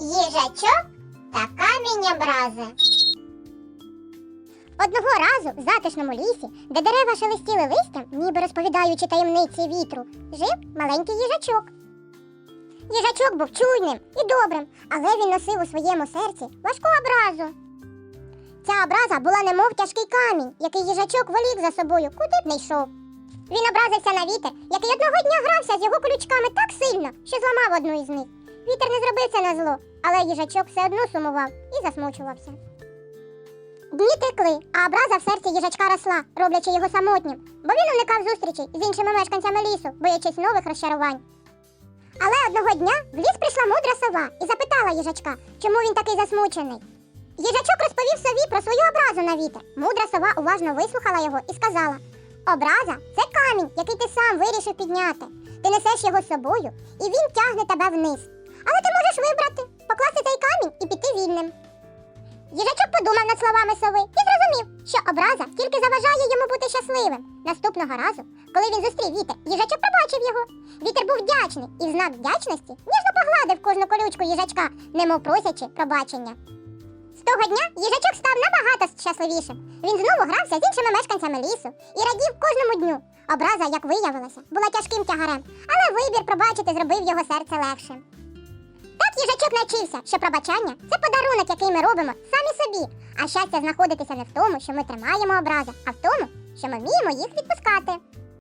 їжачок та камінь образи. Одного разу в затишному лісі, де дерева шелестіли листям, ніби розповідаючи таємниці вітру, жив маленький їжачок. Їжачок був чуйним і добрим, але він носив у своєму серці важку образу. Ця образа була немов тяжкий камінь, який їжачок волік за собою, куди б не йшов. Він образився на вітер, який одного дня грався з його колючками так сильно, що зламав одну із них. Вітер не зробив це на зло, але їжачок все одно сумував і засмучувався. Дні текли, а образа в серці їжачка росла, роблячи його самотнім, бо він уникав зустрічей з іншими мешканцями лісу, боячись нових розчарувань. Але одного дня в ліс прийшла мудра сова і запитала їжачка, чому він такий засмучений. Їжачок розповів сові про свою образу на вітер. Мудра сова уважно вислухала його і сказала: Образа це камінь, який ти сам вирішив підняти. Ти несеш його з собою, і він тягне тебе вниз. Можеш вибрати, покласти цей камінь і піти вільним. Їжачок подумав над словами сови і зрозумів, що образа тільки заважає йому бути щасливим. Наступного разу, коли він зустрів вітер, їжачок побачив його. Вітер був вдячний і в знак вдячності ніжно погладив кожну колючку їжачка, немов просячи пробачення. З того дня їжачок став набагато щасливішим. Він знову грався з іншими мешканцями лісу і радів кожному дню. Образа, як виявилося, була тяжким тягарем, але вибір пробачити зробив його серце легшим. Їжачок навчився, що пробачання це подарунок, який ми робимо самі собі. А щастя знаходитися не в тому, що ми тримаємо образи, а в тому, що ми вміємо їх відпускати.